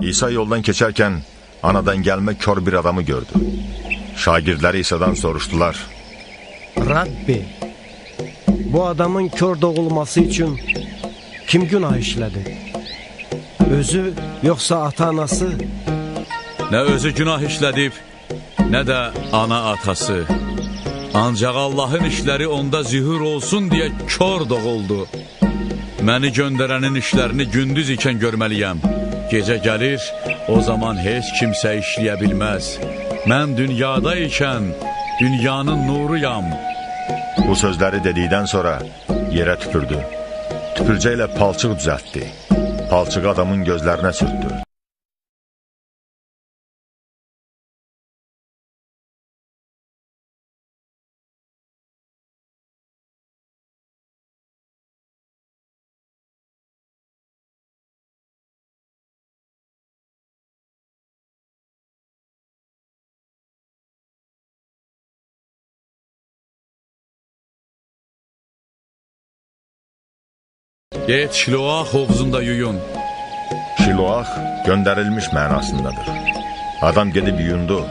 İsa yoldan keçərkən anadan gəlmə kör bir adamı gördü. Şagirdləri İsa'dan soruşdular. Rabbi, bu adamın kör doğulması için kim günah işledi? Özü yoksa ata-anası? Nə özü günah işlədib, nə də ana atası. Ancaq Allahın işləri onda zühur olsun deyə kör doğuldu. Məni göndərənin işlərini gündüz ikən görməliyəm. Gecə gəlir, o zaman heç kimsə işləyə bilməz. Mən dünyada ikən dünyanın nuruyam. Bu sözləri dedikdən sonra yerə tüpürdü. Tüpürcə ilə palçıq düzəltdi. Palçığı adamın gözlərinə sürtdü. Get Şiloah hovuzunda yuyun. Şiloah göndərilmiş mənasındadır. Adam gedib yuyundu.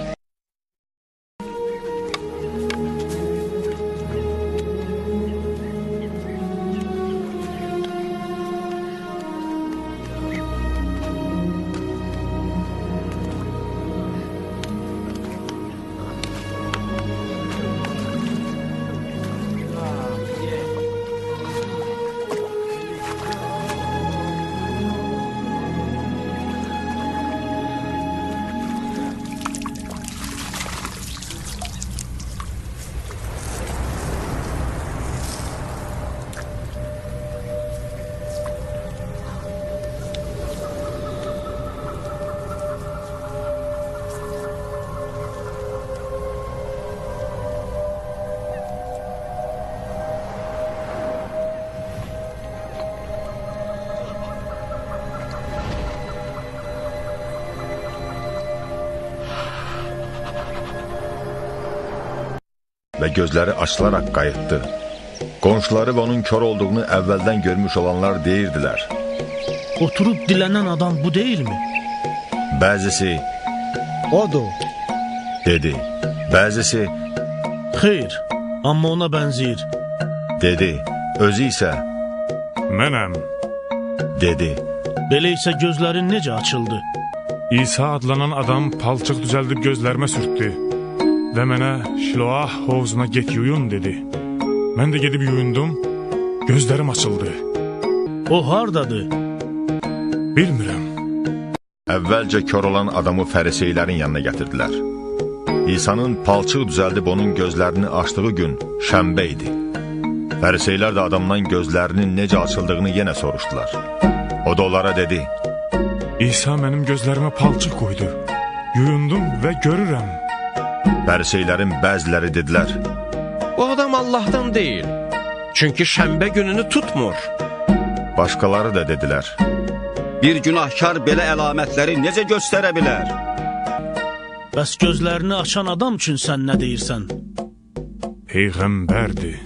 Və gözləri açılaraq qayıtdı. Qonşuları və onun kör olduğunu əvvəldən görmüş olanlar deyirdilər. Oturup dilenen adam bu değil mi? Bəzisi Odur. dedi, bəzisi Hayır ama ona benziyor. dedi, özü isə Mənəm. dedi. Belə isə gözlərin necə açıldı? İsa adlanan adam palçıq düzəldib gözlərimə sürtdü və mənə Şiloah hovuzuna get yuyun dedi. Mən də gedib yuyundum, gözlərim açıldı. O hardadır? Bilmirəm. Əvvəlcə kör olan adamı fəriseylərin yanına gətirdilər. İsa'nın palçıq düzəldib onun gözlərini açdığı gün şənbə idi. Fəriseylər də adamdan gözlərinin necə açıldığını yenə soruşdular. O da onlara dedi, İsa mənim gözlərimə palçıq qoydu. Yuyundum və görürəm. Fəriseylərin bəziləri dedilər, O adam Allah'tan değil. Çünkü şembe gününü tutmur. başqaları da dedilər, Bir günahkar belə əlamətləri necə göstərə bilər? Bəs gözlərini açan adam üçün sən nə deyirsən? Peyğəmbərdir.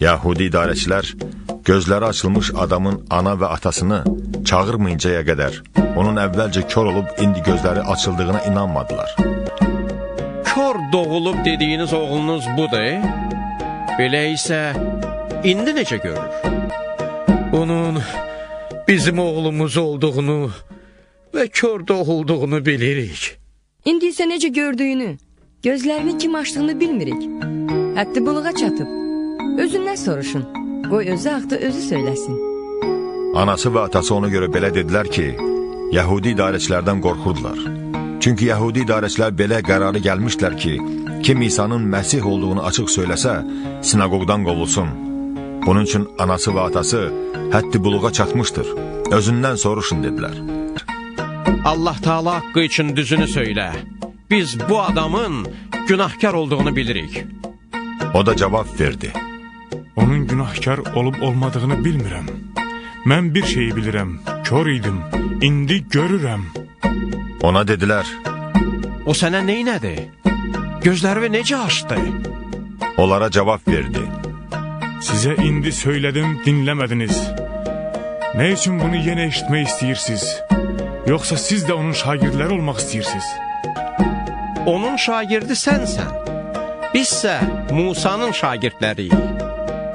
Yahudi idarəçilər gözləri açılmış adamın ana və atasını çağırmayıncaya qədər onun əvvəlcə kör olub indi gözləri açıldığına inanmadılar. Kör doğulup dediğiniz oğlunuz budur. Belə isə indi necə görür? Onun bizim oğlumuz olduğunu ve kör doğulduğunu bilirik. İndi isə necə gördüyünü, gözlərini kim açdığını bilmirik. Həddi buluğa çatıb. Özündən soruşun. Qoy özü haqda özü söyləsin. Anası və atası ona görə belə dedilər ki, Yahudi idarəçilərdən qorxurdular. Çünki Yahudi idarəçilər belə qərarı gəlmişdilər ki, kim İsa'nın Məsih olduğunu açıq söyləsə, sinagogdan qovulsun. Bunun üçün anası və atası həddi buluğa çatmışdır. Özündən soruşun dedilər. Allah Teala hakkı için düzünü söyle. Biz bu adamın günahkar olduğunu bilirik. O da cavab verdi. Onun günahkar olub olmadığını bilmirəm. Mən bir şeyi bilirəm. Kör idim. İndi görürəm. Ona dedilər, O sənə neynədi? Gözlərimi necə açdı? onlara cavab verdi. Sizə indi söylədim, dinləmədiniz. Nə üçün bunu yenə eşitmək istəyirsiniz? Yoxsa siz də onun şagirdləri olmaq istəyirsiniz? Onun şagirdi sənsən. Bizsə Musanın şagirdləriyik.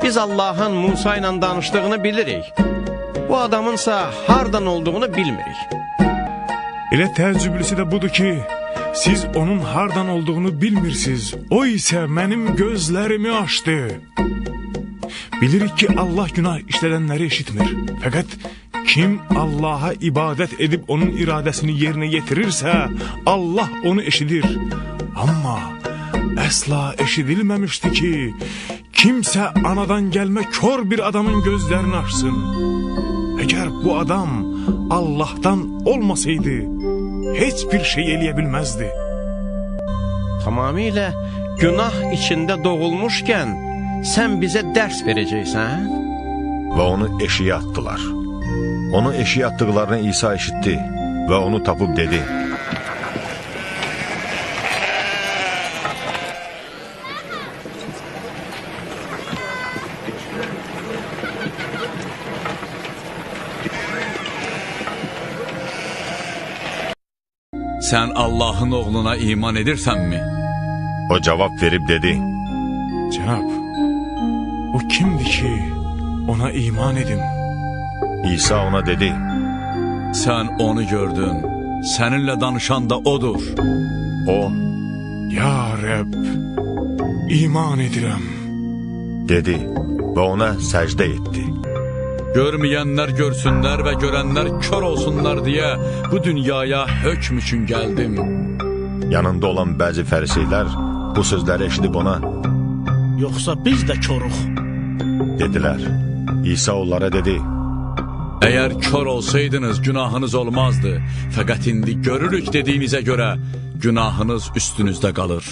Biz Allahın Musa ilə danışdığını bilirik. Bu adamınsa hardan olduğunu bilmirik. Elə təəccüblüsü də budur ki, siz onun hardan olduğunu bilmirsiniz. O isə mənim gözlərimi açdı. Bilirik ki, Allah günah işlədənləri eşitmir. Fəqət kim Allaha ibadət edib onun iradəsini yerinə yetirirsə, Allah onu eşidir. Amma əsla eşidilməmişdi ki, kimsə anadan gəlmə kör bir adamın gözlərini açsın. Əgər bu adam Allah'tan olmasaydı heç bir şey eləyə bilməzdi. Tamamilə günah içində doğulmuşkən sən bizə dərs verəcəksən? Və onu eşiyə atdılar. Onu eşiyə atdıqlarını İsa eşitdi və onu tapıb dedi. Sən Allahın oğluna iman edirsənmi? O cavab verib dedi. Cənab, o kimdir ki ona iman edim? İsa ona dedi. Sən onu gördün. Səninlə danışan da odur. O Ya Rəbb, iman edirəm. dedi və ona səcdə etdi. Görməyənlər görsünlər və görənlər kör olsunlar deyə bu dünyaya hökm üçün gəldim. Yanında olan bəzi fəriseylər bu sözləri eşidib ona Yoxsa biz də koruq. dedilər. İsa onlara dedi. Əgər kör olsaydınız günahınız olmazdı. Fəqət indi görürük dediyinizə görə günahınız üstünüzdə qalır.